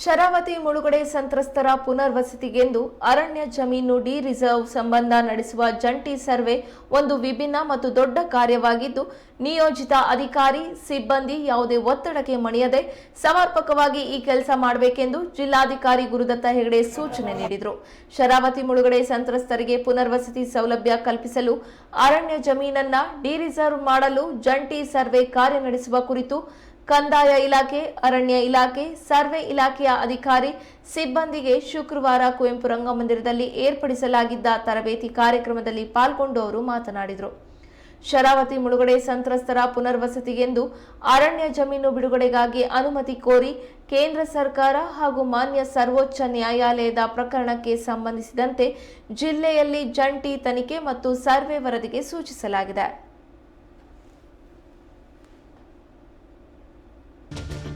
ಶರಾವತಿ ಮುಳುಗಡೆ ಸಂತ್ರಸ್ತರ ಪುನರ್ವಸತಿಗೆಂದು ಅರಣ್ಯ ಜಮೀನು ಡಿ ರಿಸರ್ವ್ ಸಂಬಂಧ ನಡೆಸುವ ಜಂಟಿ ಸರ್ವೆ ಒಂದು ವಿಭಿನ್ನ ಮತ್ತು ದೊಡ್ಡ ಕಾರ್ಯವಾಗಿದ್ದು, ನಿಯೋಜಿತ ಅಧಿಕಾರಿ, ಸಿಬ್ಬಂದಿ ಯಾವುದೇ ಒತ್ತಡಕ್ಕೆ ಮಣಿಯದೆ ಸಮರ್ಪಕವಾಗಿ ಈ ಕೆಲಸ ಮಾಡಬೇಕೆಂದು ಜಿಲ್ಲಾಧಿಕಾರಿ ಗುರುದತ್ತ ಹೆಗಡೆ ಸೂಚನೆ ನೀಡಿದರು. ಶರಾವತಿ ಮುಳುಗಡೆ ಸಂತ್ರಸ್ತರಿಗೆ ಪುನರ್ವಸತಿ ಸೌಲಭ್ಯ ಕಲ್ಪಿಸಲು ಅರಣ್ಯ ಜಮೀನನ್ನ ಡಿ ರಿಸರ್ವ್ ಮಾಡಲು ಜಂಟಿ ಸರ್ವೆ ಕಾರ್ಯ ನಡೆಸುವ ಕುರಿತು ಕಂದಾಯ ಇಲಾಖೆ, ಅರಣ್ಯ ಇಲಾಖೆ, ಸರ್ವೆ ಇಲಾಖೆಯ ಅಧಿಕಾರಿ ಸಿಬ್ಬಂದಿಗೆ ಶುಕ್ರವಾರ ಕುವೆಂಪು ರಂಗಮಂದಿರದಲ್ಲಿ ಏರ್ಪಡಿಸಲಾಗಿದ್ದ ತರಬೇತಿ ಕಾರ್ಯಕ್ರಮದಲ್ಲಿ ಪಾಲ್ಗೊಂಡು ಅವರು ಮಾತನಾಡಿದರು. ಶರಾವತಿ ಮುಳುಗಡೆ ಸಂತ್ರಸ್ತರ ಪುನರ್ವಸತಿಗೆಂದು ಅರಣ್ಯ ಜಮೀನು ಬಿಡುಗಡೆಗಾಗಿ ಅನುಮತಿ ಕೋರಿ ಕೇಂದ್ರ ಸರ್ಕಾರ ಹಾಗೂ ಮಾನ್ಯ ಸರ್ವೋಚ್ಚ ನ್ಯಾಯಾಲಯದ ಪ್ರಕರಣಕ್ಕೆ ಸಂಬಂಧಿಸಿದಂತೆ ಜಿಲ್ಲೆಯಲ್ಲಿ ಜಂಟಿ ತನಿಖೆ ಮತ್ತು ಸರ್ವೆ ವರದಿಗೆ ಸೂಚಿಸಲಾಗಿದೆ. Thank you.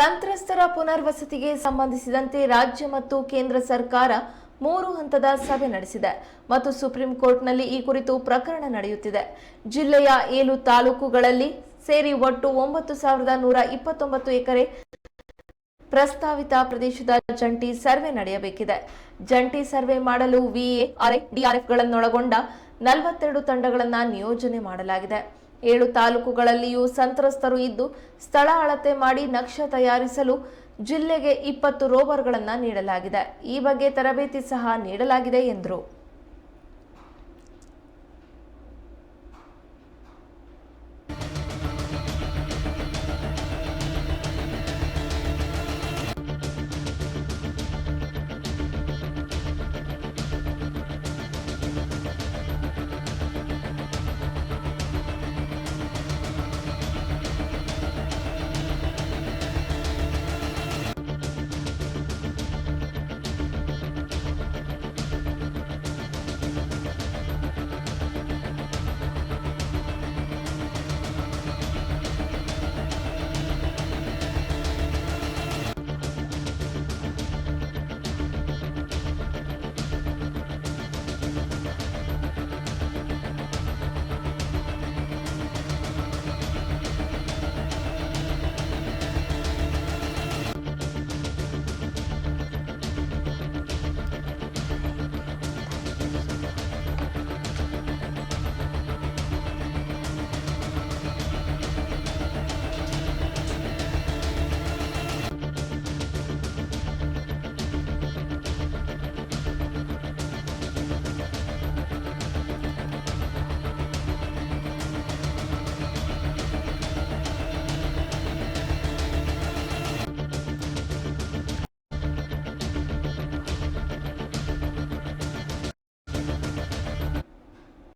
ಸಂತ್ರಸ್ತರ ಪುನರ್ವಸತಿಗೆ ಸಂಬಂಧಿಸಿದಂತೆ ರಾಜ್ಯ ಮತ್ತು ಕೇಂದ್ರ ಸರ್ಕಾರ ಮೂರು ಹಂತದ ಸಭೆ ನಡೆಸಿದೆ ಮತ್ತು ಸುಪ್ರೀಂ ಕೋರ್ಟ್ನಲ್ಲಿ ಈ ಕುರಿತು ಪ್ರಕರಣ ನಡೆಯುತ್ತಿದೆ. ಜಿಲ್ಲೆಯ ಏಳು ತಾಲೂಕುಗಳಲ್ಲಿ ಸೇರಿ ಒಟ್ಟು ಒಂಬತ್ತು ಸಾವಿರದ ನೂರ ಇಪ್ಪತ್ತೊಂಬತ್ತು ಎಕರೆ ಪ್ರಸ್ತಾವಿತ ಪ್ರದೇಶದ ಜಂಟಿ ಸರ್ವೆ ನಡೆಯಬೇಕಿದೆ. ಜಂಟಿ ಸರ್ವೆ ಮಾಡಲು ವಿಎ ಡಿಆರ್ಎಫ್ಗಳನ್ನೊಳಗೊಂಡ ನಲವತ್ತೆರಡು ತಂಡಗಳನ್ನು ನಿಯೋಜನೆ ಮಾಡಲಾಗಿದೆ. ಏಳು ತಾಲೂಕುಗಳಲ್ಲಿಯೂ ಸಂತ್ರಸ್ತರು ಇದ್ದು ಸ್ಥಳ ಅಳತೆ ಮಾಡಿ ನಕ್ಷೆ ತಯಾರಿಸಲು ಜಿಲ್ಲೆಗೆ ಇಪ್ಪತ್ತು ರೋವರ್ಗಳನ್ನು ನೀಡಲಾಗಿದೆ. ಈ ಬಗ್ಗೆ ತರಬೇತಿ ಸಹ ನೀಡಲಾಗಿದೆ ಎಂದರು.